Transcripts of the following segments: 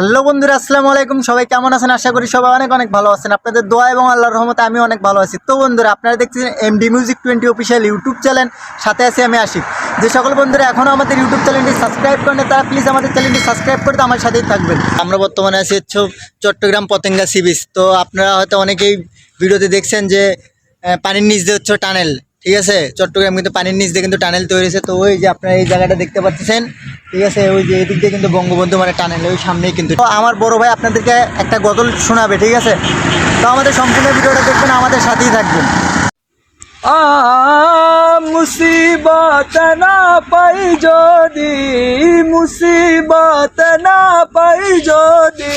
Hello বন্ধুরা, আসসালামু আলাইকুম। সবাই কেমন আছেন? আশা করি সবাই অনেক অনেক ভালো আছেন। আপনাদের দোয়া এবং আল্লাহর রহমতে আমি অনেক ভালো আছি। তো বন্ধুরা, আপনারা দেখছেন MD music twenty official YouTube channel সাথে আছি আমি আশিক। যে সকল বন্ধুরা এখনও আমাদের ইউটিউব চ্যানেলটি সাবস্ক্রাইব করেন তারা প্লিজ আমাদের চ্যানেলটি সাবস্ক্রাইব করতে আমার সাথেই থাকবেন। আমরা বর্তমানে আছি হচ্ছে চট্টগ্রাম পতেঙ্গা সি বিচ তো আপনারা হয়তো অনেকেই ভিডিওতে দেখছেন যে পানির নিচ দিয়ে হচ্ছে টানেল ঠিক আছে? চট্টগ্রাম কিন্তু পানির নিচ দিয়ে কিন্তু টানেল তৈরি হয়েছে। তো ওই যে আপনারা এই জায়গাটা দেখতে পাচ্ছেন, ঠিক আছে? ওই যে এদিক দিয়ে কিন্তু বঙ্গবন্ধু মানে টানেল ওই সামনেই কিন্তু। আমার বড় ভাই আপনাদেরকে একটা গজল শোনাবে, ঠিক আছে? তো আমাদের সম্পূর্ণ ভিডিওটা দেখবেন, আমাদের সাথেই থাকবেন। মুসিবত না পাই যদি, মুসিবত না পাই যদি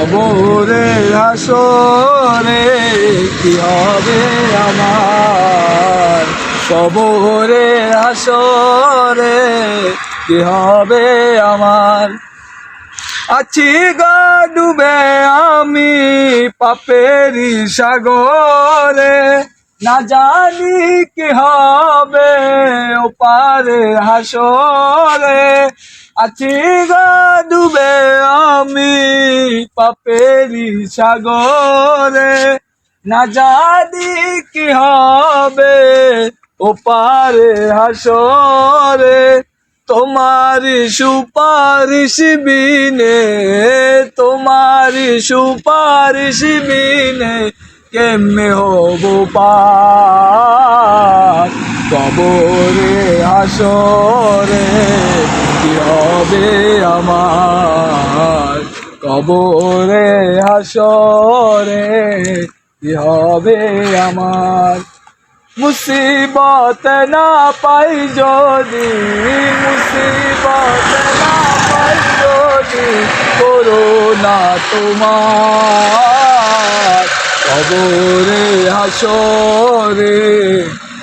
কবরে হাসরে কি হবে আমার? কবরে হাসরে কি হবে আমার? আছি গা ডুবে আমি পাপেরি সাগরে, না জানি কি হবে ওপারে হাসরে। আছি গা ডুবে আমি পাপেরি সাগরে। না জানি কি হবে ও ওপারে হাসরে। তোমারি সুপারিশ বিনে তোমারি সুপারিশ বিনে কেমনে হব পার? কবরে হাসরে কি হবে আমার? কবরে হাসরে কি হবে আমার? মুসিবত না পাই যদি, মুসিবত না পাই যদি করোনা তোমার। কবরে হাসরে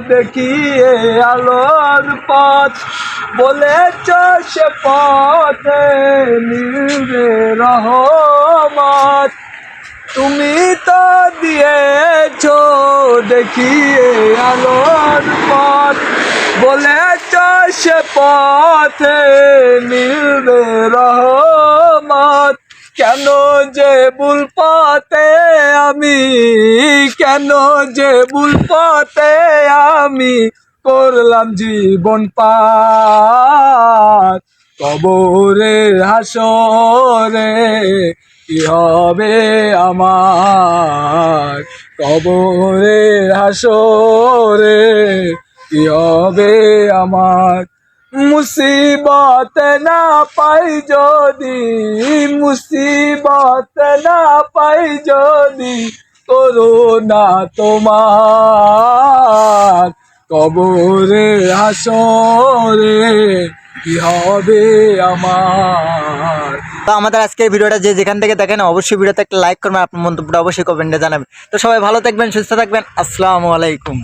দেখিয়ে আলোর পথ। বলেছ সে পথে নিবে রহমত। তুমি তো দিয়েছ দেখিয়ে আলোর পথ। বলেছ সে পথে মিলবে রহমত। কেন যে ভুল পথে আমি? কেন যে ভুল আমি করলাম জীবন পার? কবরে হাসরে কি হবে আমার? কবরে হাসরে কি হবে আমার? মুসিবত না পাই যদি, মুসিবত না পাই যদি করোনা তোমার কবরে হাসরে কি হবে আমার? তো আমাদের আজকের ভিডিওটা যে যেখান থেকে দেখেন, অবশ্যই ভিডিওতে একটা লাইক করবেন, আপনার মন্তব্যটা অবশ্যই কমেন্টে জানাবেন। তো সবাই ভালো থাকবেন, সুস্থ থাকবেন, আসসালামু আলাইকুম।